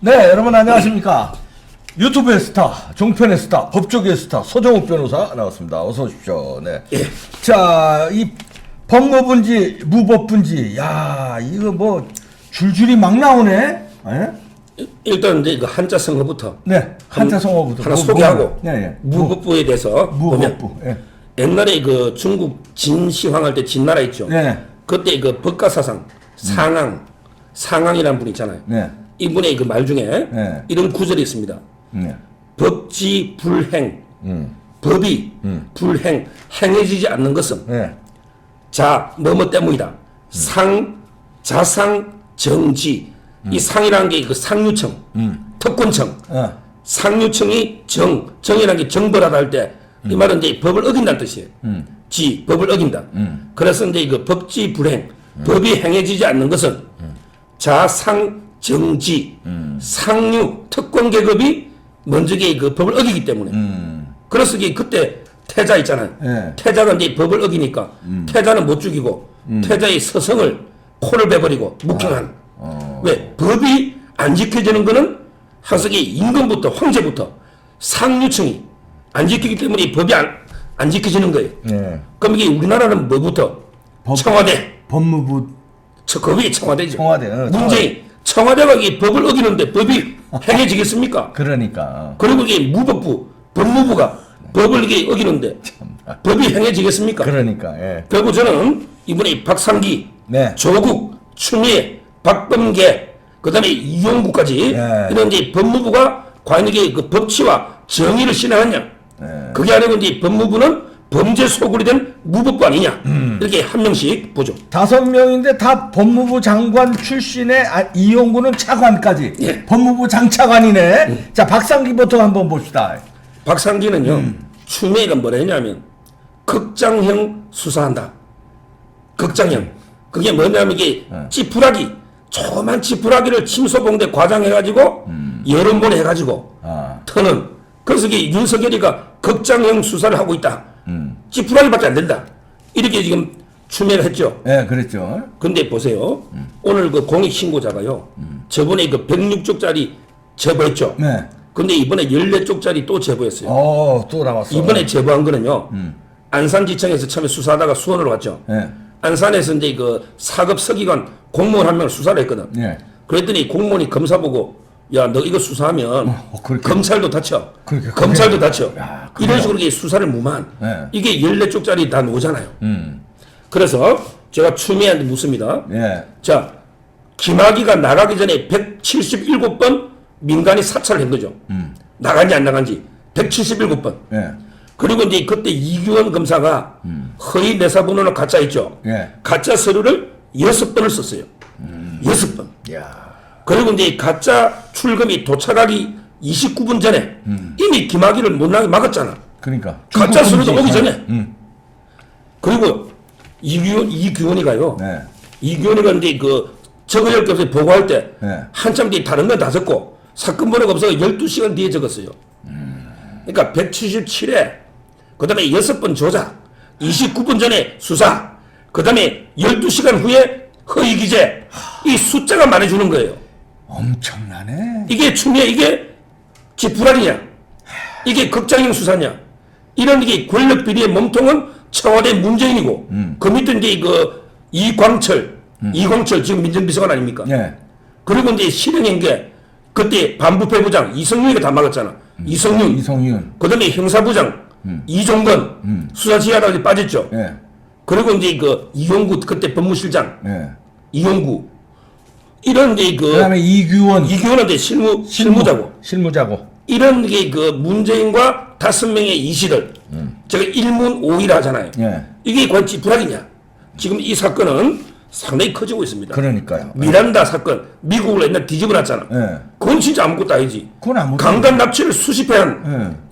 네, 여러분 안녕하십니까. 유튜브의 스타, 종편의 스타, 법조계의 스타, 서정욱 변호사 나왔습니다. 어서 오십시오. 네. 자, 이 법무부인지 무법부인지, 야, 이거 뭐 줄줄이 막 나오네. 예? 일단 이제 그 한자 성어부터 네, 한자 성어부터 하나 뭐, 소개하고 뭐, 네, 네. 무법부에 대해서 보면 무법부. 예. 옛날에 그 중국 진시황 할 때 진나라 있죠. 네. 그때 그 법가사상 상황 상황이라는 분 있잖아요. 네. 이분의 그 말 중에 네. 이런 구절이 있습니다. 네. 법지 불행 음. 법이 불행 행해지지 않는 것은 네. 자 뭐뭐 때문이다. 상 자상 정지 이 상이라는 게 그 상류청 특권청 어. 상류청이 정, 정이라는 게 정벌하다 할 때, 이 말은 이제 법을 어긴다는 뜻이에요. 지, 법을 어긴다. 그래서 이제 그 법지 불행, 법이 행해지지 않는 것은 자상 정지, 상류 특권 계급이 먼저 그 법을 어기기 때문에. 그래서 이게 그때 태자 있잖아요. 예. 태자가 이제 법을 어기니까 태자는 못 죽이고 태자의 서성을 코를 베버리고 묵형한. 왜 법이 안 지켜지는 거는 항상 이 임금부터 황제부터 상류층이 안 지키기 때문에 이 법이 안, 안 지켜지는 거예요. 네. 그럼 이게 우리나라는 뭐부터 법- 청와대, 법무부 저 그게 청와대죠. 청와대, 어, 문재인 청와대가 이 법을 어기는데 법이 행해지겠습니까? 그러니까. 그리고 이게 무법부, 법무부가 법을 이게 어기는데 법이 행해지겠습니까? 그러니까. 예. 결국 저는 이번에 박상기, 네. 조국, 추미애, 박범계, 그다음에 이용구까지 네. 이런 이제 법무부가 과연 이게 그 법치와 정의를 실행하냐? 네. 그게 아니고 이제 법무부는 범죄 소굴이 된 무법부 아니냐? 음. 이렇게 한 명씩 보죠. 다섯 명인데 다 법무부 장관 출신의 아, 이용구는 차관까지 예. 법무부 장차관이네. 자 박상기부터 한번 봅시다. 박상기는요, 음. 추미애가 뭐라 했냐면, 극장형 수사한다. 극장형. 그게 뭐냐면 이게 네. 찌푸라기, 조그만 찌푸라기를 침소봉대 과장해가지고, 여론본 해가지고, 음. 아, 터는. 그래서 이게 윤석열이가 극장형 수사를 하고 있다. 음. 찌푸라기밖에 안 된다. 이렇게 지금 추미애를 했죠. 예, 그랬죠. 근데 보세요. 오늘 그 공익 신고자가요. 저번에 그 106쪽짜리 제보했죠. 네. 근데 이번에 14쪽짜리 또 제보했어요. 어, 또 나왔어. 이번에 제보한 거는요. 안산지청에서 처음에 수사하다가 수원으로 갔죠. 예. 안산에서 이제 그 사급 서기관 공무원 한 명을 수사를 했거든. 예. 그랬더니 공무원이 검사 보고 야 너 이거 수사하면 어, 그렇게- 검찰도 다쳐. 그렇게- 검찰도 그게- 다쳐. 야, 이런 그래요? 식으로 이게 수사를 무만. 네. 이게 14쪽짜리 다 나오잖아요. 음. 그래서 제가 추미애한테 묻습니다. 예. 자, 김학의가 나가기 전에 177번 민간이 사찰을 한 거죠. 나간지 안 나간지 177번. 예. 그리고 이제 그때 이규원 검사가 허위 내사 번호는 가짜 있죠. 예. 가짜 서류를 여섯 번을 썼어요. 여섯 번. 야. 그리고 이제 가짜 출금이 도착하기 29분 전에 이미 김학의를 못 나게 막았잖아. 그러니까 가짜 금지. 오기 전에. 음. 그리고 이규원 이규원이가요. 네. 이규원이가 이제 그 적어열급에 보고할 때 네. 한참 뒤에 다른 건 다 적고 사건 번호가 없어서 12시간 뒤에 적었어요. 그러니까 177에 그 다음에 6번 조작 29분 전에 수사 그 다음에 12시간 후에 허위 기재 이 숫자가 말해주는 거예요. 엄청나네. 이게 추미애 이게 지불알이냐? 이게 극장형 수사냐? 이런 게 권력 비리의 몸통은 청와대 문재인이고 그 밑에 이제 그 이광철 이광철 지금 민정비서관 아닙니까? 예. 그리고 이제 실행한 게 그때 반부패 부장 이성윤이가 다 막았잖아. 이성윤. 이성윤. 그다음에 형사부장 이종건. 수사 지하라고 빠졌죠. 예. 그리고 이제 그 이용구 그때 법무실장. 예. 이용구 이런 이제 그 그다음에 이규원 이규원한테 실무 실무자고 실무자고. 이런 게 그 문재인과 다섯 명의 이시들 제가 일문 오일 하잖아요. 예. 이게 관치 불악이냐? 지금 이 사건은 상당히 커지고 있습니다. 그러니까요. 미란다 사건 미국을 옛날 뒤집어 놨잖아. 예. 그건 진짜 아무것도 아니지. 그건 아무것도 강간 납치를 수십 회한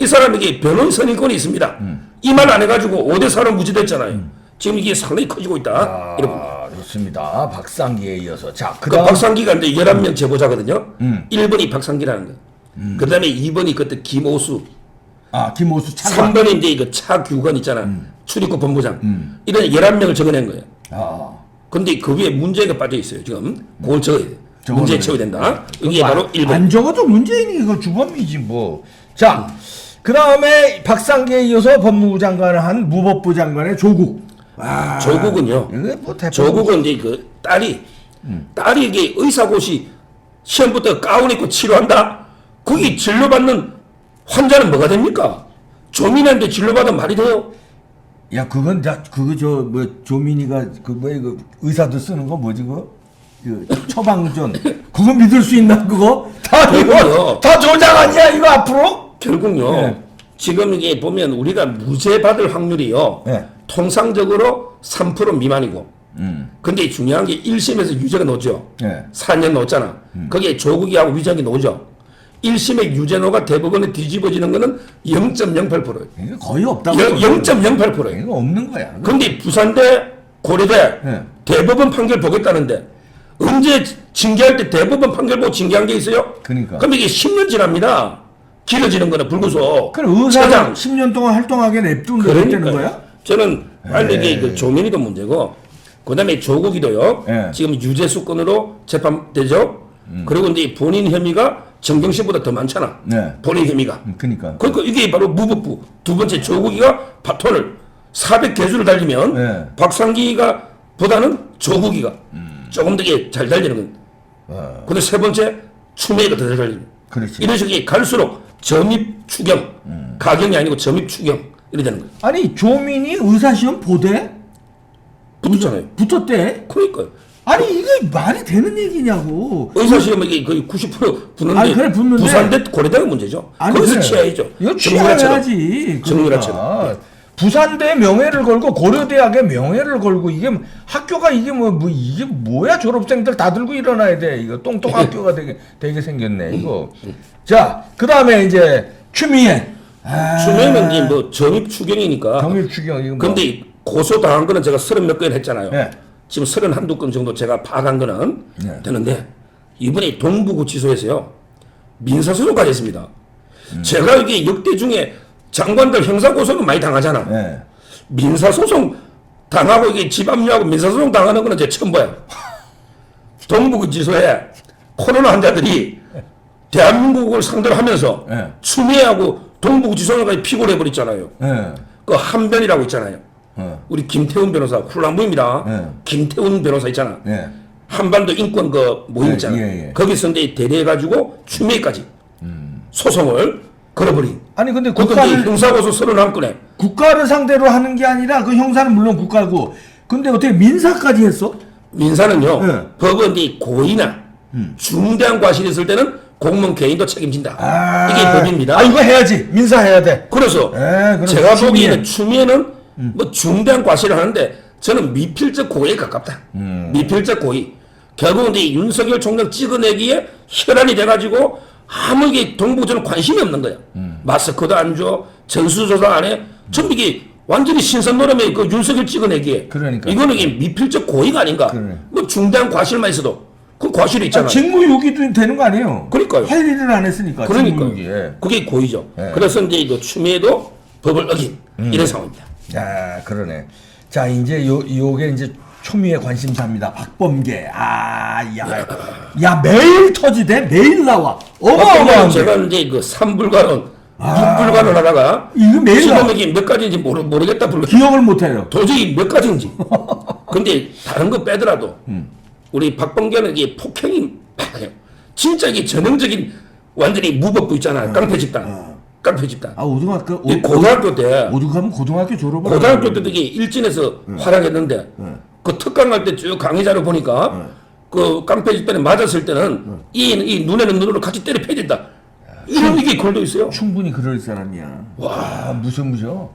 예. 이 사람에게 변호인 선임권이 있습니다. 이 말 안 해가지고 5대 4로 무죄됐잖아요. 지금 이게 상당히 커지고 있다. 이런 아, 좋습니다. 박상기에 이어서 자, 그 그다음 박상기가 이제 11명 제보자거든요. 1번이 박상기라는 거. 그 다음에 2번이 그때 김오수. 아, 김호수 차관. 3번이 이제 그 차규건 있잖아. 출입국 본부장. 이런 11명을 적어낸 거예요. 아. 근데 그 위에 문제가 빠져 있어요. 지금. 그걸 적어야 돼. 문제에 처리된다. 이게 그거 바로 안- 1번. 안 적어도 문재인이 이거 주범이지 뭐. 자, 그 다음에 박상기에 이어서 법무부 장관을 한 무법부 장관의 조국. 아, 조국은요. 이거 뭐. 조국은 이제 그 딸이 딸이 이게 의사고시 시험부터 가운 입고 치료한다. 거기 진료받는 환자는 뭐가 됩니까? 조민한테 진료받으면 말이 돼요. 야, 그건 자, 그거 저 뭐 조민이가 그뭐 이거 의사들 쓰는 거 뭐지 그거? 그 처방전. 그거 믿을 수 있나 그거? 다 이거. 다 조작 아니야 이거 앞으로? 결국요. 네. 지금 이게 보면 우리가 무죄 받을 확률이요. 네. 통상적으로 3% 미만이고. 음. 근데 중요한 게 1심에서 유죄가 나오죠. 네. 4년 나왔잖아. 거기에 조국이하고 위장이 나오죠. 1심의 유죄노가 대법원에 뒤집어지는 거는 0.08%예요. 이거 거의 없다고. 0.08%예요. 이거 없는 거야. 근데 부산대, 고려대 네. 대법원 판결 보겠다는데 언제 징계할 때 대법원 판결 보고 징계한 게 있어요? 그러니까. 그럼 이게 10년 지납니다. 길어지는 거는 불구속. 그럼 의사가 차장. 10년 동안 활동하게 냅두면 되는 거야? 저는 빨리 이게. 그 조민이도 문제고 그다음에 조국이도요. 예. 지금 유죄 수건으로 재판되죠. 음. 그리고 이제 본인 혐의가 정경 씨보다 더 많잖아. 네. 본인 혐의가. 음, 그러니까. 그러니까 이게 바로 무법부 두 번째 조국이가 바톤을 400 개수를 달리면 네. 박상기가 보다는 조국이가 음. 조금 더 잘 달리는 건. 어, 근데 세 번째 추미애가 더 잘 달리는. 그렇지. 이런 식이 갈수록 점입 추경 음. 가경이 아니고 점입 추경 이래 되는 거예요. 아니 조민이 의사시험 보대? 붙었잖아요. 붙었대? 그러니까요. 아니 이게 말이 되는 얘기냐고. 의사 시험에 이게 거의 90% 붙는데, 아니, 그래, 붙는데. 부산대 고려대가 문제죠. 아니, 거기서 그래. 치아야죠. 이거. 취해야지. 정유라처럼. 부산대 명예를 걸고 고려대학의 명예를 걸고 이게 학교가 이게 뭐, 뭐 이게 뭐야 졸업생들 다 들고 일어나야 돼 이거 똥똥 학교가 되게 되게 생겼네 이거 자 그다음에 이제 추미애 아, 추명은 이제 뭐 점입 추경이니까. 경일 추경 이거 뭐. 근데 고소 당한 거는 제가 서른 몇 건 했잖아요. 네. 지금 서른 한두 건 정도 제가 파악한 거는 네. 되는데 이번에 동부구치소에서요 민사소송까지 했습니다. 음. 제가 이게 역대 중에 장관들 형사고소는 많이 당하잖아. 네. 민사소송 당하고 이게 집 압류하고 민사소송 당하는 거는 제가 처음 봐요. 동부구치소에 코로나 환자들이 대한민국을 상대로 하면서 네. 추미애하고 동부구치소까지 피고를 해버렸잖아요. 네. 그 한변이라고 있잖아요. 어. 우리 김태훈 변호사 훌랑부입니다. 네. 김태훈 변호사 있잖아. 네. 한반도 인권 그 모임 네, 있잖아. 예, 음. 예. 거기서 이제 대리해가지고 추미애까지 소송을 걸어버린. 아니 근데 국가를 형사고소 서른 한 건에 국가를 상대로 하는 게 아니라 그 형사는 물론 국가고 근데 어떻게 민사까지 했어? 민사는요. 네. 법은 이제 고의나 중대한 과실이 있을 때는 공무원 개인도 책임진다. 이게 법입니다. 아 이거 해야지 민사 해야 돼. 그래서 에, 그럼 제가 추미애. 보기에는 추미애는 뭐 중대한 과실을 하는데 저는 미필적 고의에 가깝다. 미필적 고의. 결국은 이제 윤석열 총장 찍어내기에 혈안이 돼가지고 아무 이게 동부저는 관심이 없는 거야. 마스크도 안 줘, 전수조사 안 해. 전부 이게 완전히 신선 노름에 그 윤석열 찍어내기에. 그러니까. 이거는 이게 미필적 고의가 아닌가. 그래. 뭐 중대한 과실만 있어도 그 과실이 있잖아. 아, 직무유기도 되는 거 아니에요? 그러니까요. 할 일을 안 했으니까. 그러니까. 그게 고의죠. 예. 그래서 이제 이거 추미애도 법을 어긴 이런 상황입니다. 야, 그러네. 자, 이제 요 요게 이제 초미의 관심사입니다. 박범계. 아, 야, 야 매일 터지대. 매일 나와. 어마어마한 제가 게. 이제 그 3불가론, 6불가론 하다가 이거 매일 지금 몇 가지인지 모르, 모르겠다 불러. 기억을 못 해요. 도저히 몇 가지인지. 근데 다른 거 빼더라도 우리 박범계는 이게 폭행이 많아요. 진짜 이게 전형적인 완전히 무법부 있잖아요. 깡패 집단. 깡패 집단. 아, 오등학교 이 고등학교 때 오죽하면 고등학교 졸업을 고등학교 때도 이게 일진에서 활약했는데 그 특강 갈때쭉 강의자를 보니까 그 깡패 집단에 맞았을 때는 이, 이 눈에는 눈으로 같이 때려 패야 된다. 이런 이게 걸도 있어요. 충분히 그럴 사람이야. 와, 무서 무서.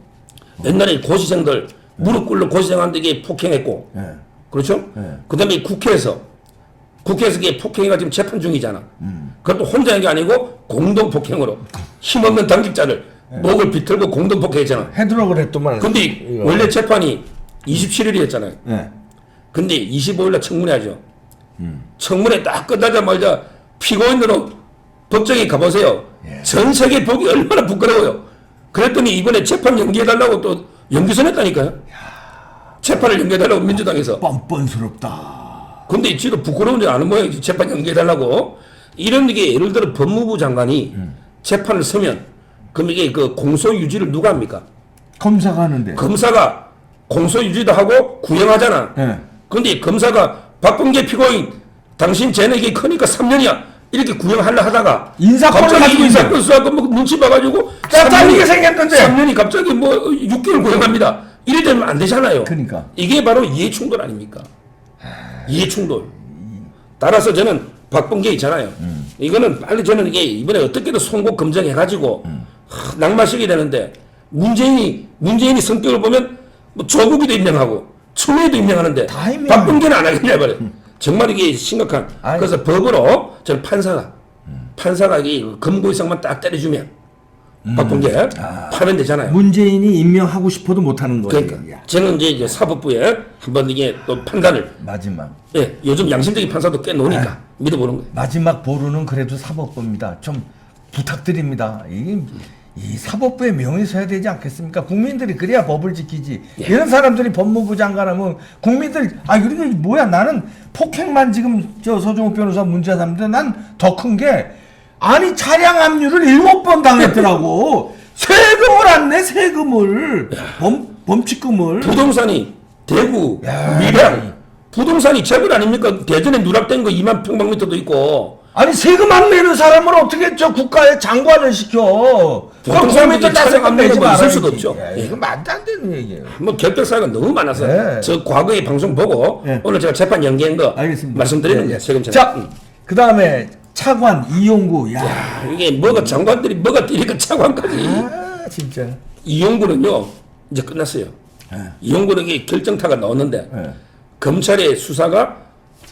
옛날에 고시생들 무릎 꿇는 고시생한테 이게 폭행했고 예. 그렇죠? 네. 그 다음에 국회에서 국회에서 이게 폭행이가 지금 재판 중이잖아. 그것도 혼자 한 게 아니고 공동 폭행으로 힘없는 당직자를 목을 비틀고 공동 폭행했잖아. 헤드락을 했더만. 근데 이거. 원래 재판이 27일이었잖아요. 예. 근데 25일날 청문회 하죠. 청문회 딱 끝나자마자 피고인으로 법정에 가보세요. 전 세계 보기 얼마나 부끄러워요. 그랬더니 이번에 재판 연기해달라고 또 연기선 했다니까요. 재판을 연기해달라고 민주당에서. 뻔뻔스럽다. 근데 지금 부끄러운지 아는 모양이지 재판 연기해달라고 이런 게 예를 들어 법무부 장관이 재판을 서면 그럼 이게 그 공소 유지를 누가 합니까? 검사가 하는데. 검사가 공소 유지도 하고 구형하잖아. 예. 근데 검사가 박범계 피고인 당신 재능이 크니까 3년이야. 이렇게 구형하려 하다가 인사권을 갑자기 인사권 수사권 뭐 눈치 봐가지고 짜- 잘리게 생겼는데. 3년이 갑자기 뭐 6개월 구형합니다. 이래 되면 안 되잖아요. 그러니까. 이게 바로 이해충돌 아닙니까? 이해충돌. 따라서 저는 박범계 있잖아요. 이거는 빨리 저는 이게 이번에 어떻게든 송곳 검증해가지고 하, 낙마식이 되는데 문재인이 문재인이 성격을 보면 뭐 조국이도 임명하고 추미애도 임명하는데. 박범계는 안 하겠냐 말이야. 정말 이게 심각한. 아니. 그래서 법으로 저는 판사가 판사가 이 금고 이상만 딱 때려주면 박범계 파면 되잖아요. 문재인이 임명하고 싶어도 못하는 거예요. 그러니까 저는 이제, 이제 사법부에 한번 이게 또 판단을 마지막. 예 요즘 양심적인 판사도 꽤 노니까 믿어보는 거예요. 마지막 보루는 그래도 사법부입니다. 좀 부탁드립니다. 이, 이 사법부의 명이 서야 되지 않겠습니까? 국민들이 그래야 법을 지키지. 예. 이런 사람들이 법무부 장관하면 국민들 아 이런 뭐야 나는 폭행만 지금 저 서종욱 변호사 문제 삼는데 난 더 큰 게 아니 차량 압류를 일곱 번 당했더라고. 세금을 안 내 세금을 범 범칙금을. 부동산이 대구 야, 밀양 부동산이 재벌 아닙니까? 대전에 누락된 거 2만 평방미터도 있고 아니 세금 안 내는 사람을 어떻게 저 국가에 장관을 시켜? 그럼 다 차량 세금 안 내지 내는 거 있을 말아야지. 수도 없죠. 야, 예. 이거 말도 안 되는 얘기예요. 뭐 결백 사유가 너무 많아서 네. 저 과거의 방송 보고 예. 오늘 제가 재판 연기한 거 알겠습니다. 말씀드리는 예, 거예요. 예. 세금 차 자, 그 다음에 차관 이용구. 야, 이게 뭐가 장관들이 뭐가 뛰니까 차관까지 아 진짜. 이용구는요 이제 끝났어요. 이용구는 이게 결정타가 나왔는데 예. 검찰의 수사가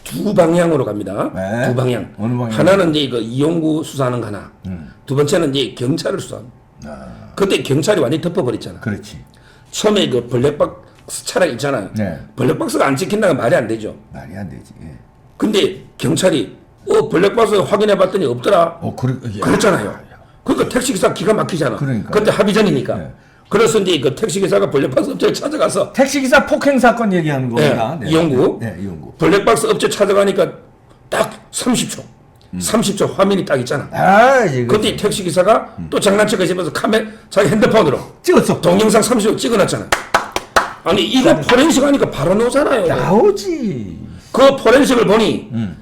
두 방향으로 갑니다. 네. 두 방향. 어느 방향? 하나는 이제 그 이용구 수사하는 거 하나. 음. 두 번째는 이제 경찰을 수사합니다. 아, 그때 경찰이 완전히 덮어버렸잖아. 그렇지. 처음에 그 블랙박스 차량 있잖아요. 네. 블랙박스가 안 찍힌다는 말이 안 되죠. 말이 안 되지. 예. 근데 경찰이 어 블랙박스 확인해 봤더니 없더라. 어, 그래. 야. 그랬잖아요. 그러니까 택시기사 기가 막히잖아. 그러니까. 그때 합의 전이니까. 네. 그래서 이제 그 택시기사가 블랙박스 업체에 찾아가서 택시기사 폭행 사건 얘기하는 겁니다. 네, 이용구. 네, 이용구. 블랙박스 업체 찾아가니까 딱 30초. 30초 화면이 딱 있잖아. 아, 이거 그때 택시기사가 또 장난치고 싶어서 카메 자기 핸드폰으로 찍었어. 동영상 30초 찍어놨잖아. 아니 이거 포렌식 하니까 바로 나오잖아요. 나오지. 그 포렌식을 보니 음.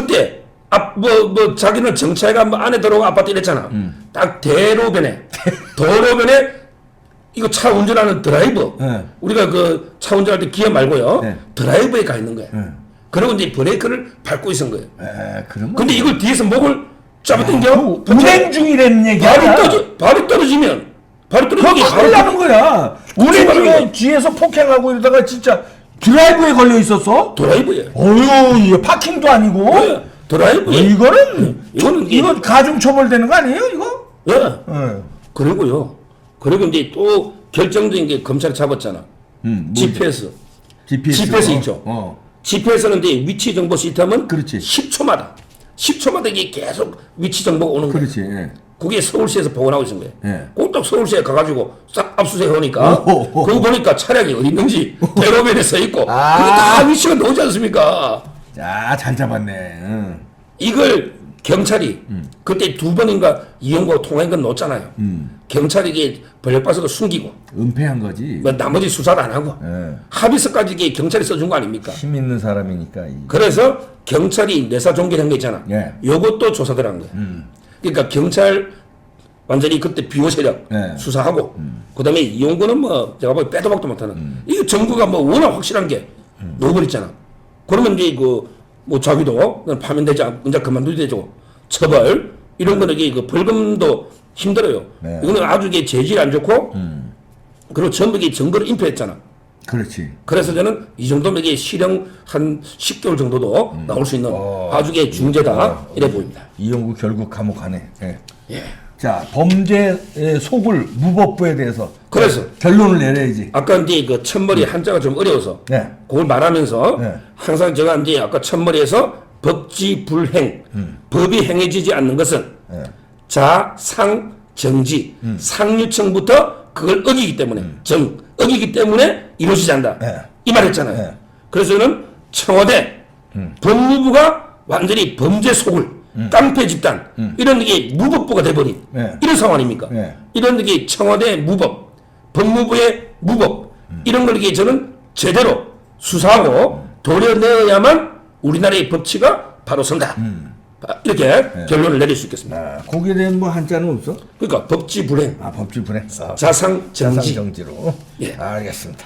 그때 앞뭐 뭐 자기는 정차가 뭐 안에 들어오고 아파트 이랬잖아. 음. 딱 대로변에 도로변에 이거 차 운전하는 드라이버 네. 우리가 그 차 운전할 때 기어 말고요 네. 드라이버에 가 있는 거야. 네. 그리고 이제 브레이크를 밟고 있은 거예요. 에, 그러면 근데 이걸 뒤에서 목을 잡아당겨 그 운행 중이라는 얘기야. 발이 떨어지 발이 떨어지면 발이 떨어지면 큰일 나는 거야. 운행 출발하는 중에. 뒤에서 폭행하고 이러다가 진짜 드라이브에 걸려 있었어? 드라이버예요. 어휴, 이게 파킹도 아니고. 네, 드라이버. 어, 이거는 이거는 저- 이거 가중 처벌되는 거 아니에요, 이거? 예. 예. 그리고요. 그리고 이제 또 결정적인 게 검찰이 잡았잖아. 음, 뭐, GPS. GPS, GPS 어, 있죠. 어. GPS는 이제 위치 정보 시스템은 그렇지. 10초마다 10초마다 이게 계속 위치 정보가 오는 거예요. 그렇지. 예. 그게 서울시에서 보관하고 있는 거예요. 예. 꼭딱 서울시에 가가지고 싹 압수수색 하니까 오호호. 그거 보니까 차량이 어디 있는지 대로변에 서 있고 아. 그게 다 위치가 나오지 않습니까? 자, 잘 잡았네. 응. 이걸 경찰이 음. 그때 두 번인가 이용고 통화한 건 놓잖아요. 경찰이 이게 블랙박스도 숨기고 은폐한 거지. 뭐 나머지 수사도 안 하고 예. 합의서까지 이게 경찰이 써준 거 아닙니까? 힘 있는 사람이니까. 이. 그래서 경찰이 내사 종결한 거 있잖아. 예. 요것도 조사 들어간 거야. 그러니까 경찰 완전히 그때 비호 세력 예. 수사하고 그다음에 이용구는 뭐 제가 보기 빼도 박도 못하는 음. 이거 정부가 뭐 워낙 확실한 게 놓아버렸잖아. 그러면 이제 그뭐 자기도 파면되지 않 이제 그만두게 되죠. 처벌 이런 거는 이게 그 벌금도 힘들어요. 네. 음. 이거는 아주 이게 재질 안 좋고 그리고 전부 이게 증거를 인폐했잖아. 그렇지. 그래서 저는 이 정도면 이게 실형 한 10개월 정도도 음. 나올 수 있는 어. 아주 게 중죄다 이래 보입니다. 이영구 결국 감옥 가네. 예. 예. 자, 범죄의 속을 무법부에 대해서 그래서. 결론을 내려야지. 아까 이제 그 첫머리 한자가 좀 어려워서 네. 그걸 말하면서 네. 항상 제가 이제 아까 첫머리에서 법지 불행 법이 행해지지 않는 것은 네. 자 상 정지 상류층부터 그걸 어기기 때문에 정 어기기 때문에 이루어지지 않는다 네. 이 말했잖아요. 네. 그래서 저는 청와대 법무부가 완전히 범죄 속을 깡패 집단 이런 게 무법부가 돼버린 네. 이런 상황 아닙니까? 네. 이런 게 청와대 무법, 법무부의 무법 이런 걸 이게 저는 제대로 수사하고 도려내야만 우리나라의 법치가 바로 선다. 아, 이렇게 결론을 내릴 수 있겠습니다. 아, 거기에 대한 뭐 한자는 없어? 그러니까 법치 불행, 아 법치 불행. 아, 자상 정지. 정지로. 예. 알겠습니다.